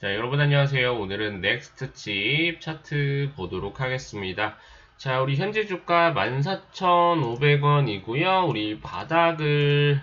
자, 여러분 안녕하세요. 오늘은 넥스트 칩 차트 보도록 하겠습니다. 자, 우리 현재 주가 14,500원 이고요. 우리 바닥을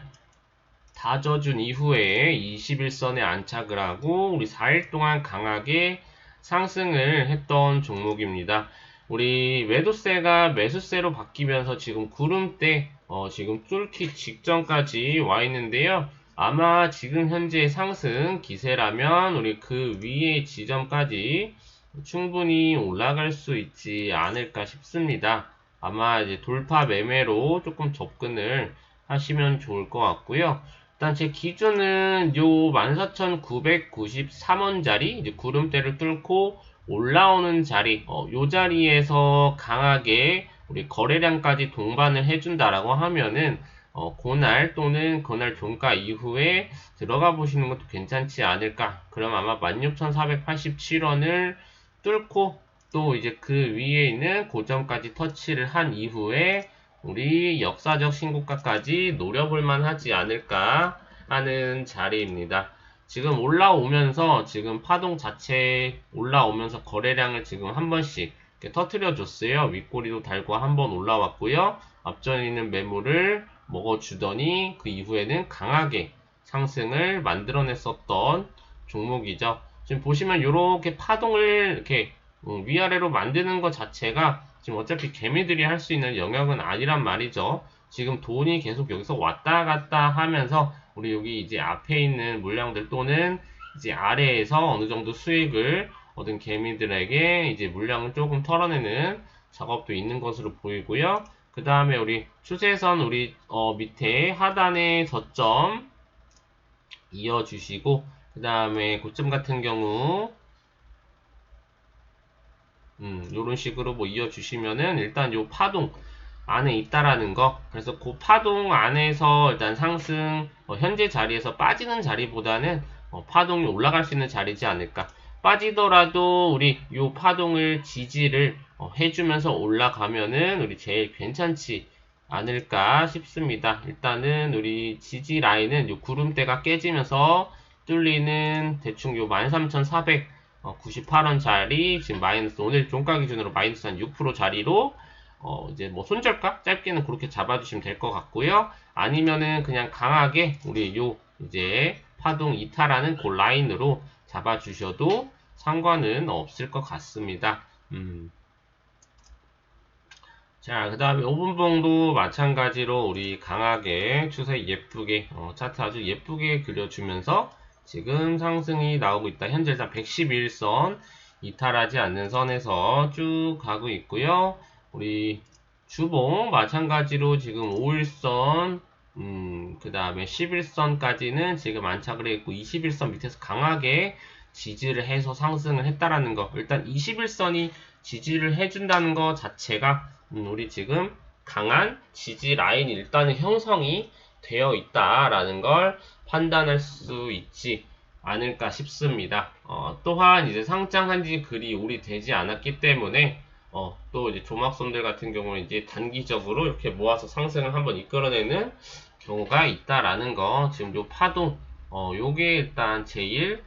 다져준 이후에 21선에 안착을 하고 우리 4일 동안 강하게 상승을 했던 종목입니다. 우리 매도세가 매수세로 바뀌면서 지금 구름대 어, 지금 뚫기 직전까지 와 있는데요. 아마 지금 현재 상승 기세라면 우리 그 위의 지점까지 충분히 올라갈 수 있지 않을까 싶습니다. 아마 이제 돌파 매매로 조금 접근을 하시면 좋을 것 같고요. 일단 제 기준은 요 14,993원짜리 이제 구름대를 뚫고 올라오는 자리, 어, 요 자리에서 강하게 우리 거래량까지 동반을 해준다라고 하면은 어, 그날 또는 그날 종가 이후에 들어가 보시는 것도 괜찮지 않을까. 그럼 아마 16,487원을 뚫고 또 이제 그 위에 있는 고점까지 터치를 한 이후에 우리 역사적 신고가까지 노려볼 만 하지 않을까 하는 자리입니다. 지금 올라오면서 지금 파동 자체 올라오면서 거래량을 지금 한 번씩 터트려 줬어요. 윗꼬리도 달고 한 번 올라왔고요. 앞전에 있는 매물을 먹어주더니 그 이후에는 강하게 상승을 만들어냈었던 종목이죠. 지금 보시면 이렇게 파동을 이렇게 음, 위아래로 만드는 것 자체가 지금 어차피 개미들이 할 수 있는 영역은 아니란 말이죠. 지금 돈이 계속 여기서 왔다 갔다 하면서 우리 여기 이제 앞에 있는 물량들 또는 이제 아래에서 어느 정도 수익을 얻은 개미들에게 이제 물량을 조금 털어내는 작업도 있는 것으로 보이고요. 그 다음에 우리 추세선 우리 어, 밑에 하단의 저점 이어주시고 그 다음에 고점 같은 경우 음, 요런 식으로 뭐 이어주시면은 일단 요 파동 안에 있다라는 거. 그래서 그 파동 안에서 일단 상승 어, 현재 자리에서 빠지는 자리보다는 어, 파동이 올라갈 수 있는 자리지 않을까. 빠지더라도 우리 요 파동을 지지를 어, 해주면서 올라가면은 우리 제일 괜찮지 않을까 싶습니다. 일단은 우리 지지 라인은 요 구름대가 깨지면서 뚫리는 대충 요 13,498원짜리 지금 마이너스 오늘 종가 기준으로 마이너스 한 6% 자리로 어 이제 뭐 손절가 짧게는 그렇게 잡아주시면 될 것 같고요. 아니면은 그냥 강하게 우리 요 이제 파동 이탈하는 그 라인으로 잡아주셔도 상관은 없을 것 같습니다. 음. 자, 그 다음에 5분봉도 마찬가지로 우리 강하게 추세 예쁘게, 어, 차트 아주 예쁘게 그려주면서 지금 상승이 나오고 있다. 현재 일단 111선 이탈하지 않는 선에서 쭉 가고 있고요. 우리 주봉 마찬가지로 지금 5일선, 음, 그 다음에 11선까지는 지금 안착을 했고 21선 밑에서 강하게 지지를 해서 상승을 했다라는 거. 일단 21선이 지지를 해준다는 것 자체가 음, 우리 지금 강한 지지 라인이 일단은 형성이 되어 있다라는 걸 판단할 수 있지 않을까 싶습니다. 어, 또한 이제 상장한 지 그리 오래 되지 않았기 때문에 어, 또 이제 조막손들 같은 경우는 이제 단기적으로 이렇게 모아서 상승을 한번 이끌어내는 경우가 있다라는 거 지금 요 파동 어, 요게 일단 제일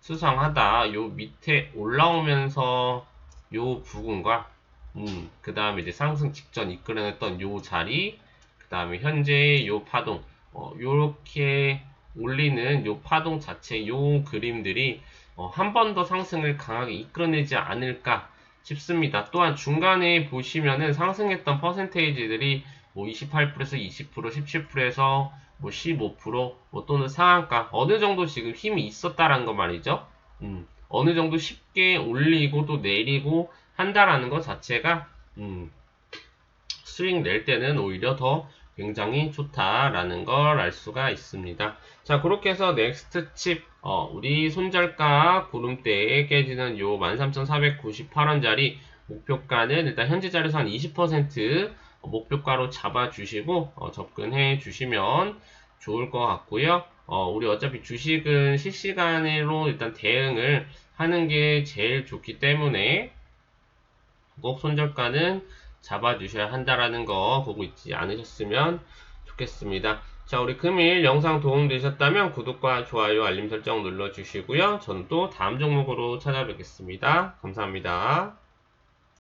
수상하다. 요 밑에 올라오면서 요 부분과 음, 그 다음에 이제 상승 직전 이끌어냈던 요 자리, 그 다음에 현재 요 파동, 어, 요렇게 올리는 요 파동 자체, 요 그림들이 어, 한 번 더 상승을 강하게 이끌어내지 않을까 싶습니다. 또한 중간에 보시면은 상승했던 퍼센테이지들이 뭐 28%에서 20%, 17%에서 뭐 15%, 뭐 또는 상한가 어느 정도 지금 힘이 있었다라는 거 말이죠. 음, 어느 정도 쉽게 올리고 또 내리고 한다라는 것 자체가 음, 수익 낼 때는 오히려 더 굉장히 좋다라는 걸 알 수가 있습니다. 자, 그렇게 해서 넥스트 칩, 어, 우리 손절가 구름대에 깨지는 요 13,498원짜리 목표가는 일단 현재 자리에서 한 20% 목표가로 잡아주시고, 어, 접근해 주시면 좋을 것 같고요. 어, 우리 어차피 주식은 실시간으로 일단 대응을 하는 게 제일 좋기 때문에 꼭 손절가는 잡아주셔야 한다라는 거 보고 있지 않으셨으면 좋겠습니다. 자, 우리 금일 영상 도움되셨다면 구독과 좋아요, 알림 설정 눌러주시고요. 저는 또 다음 종목으로 찾아뵙겠습니다. 감사합니다.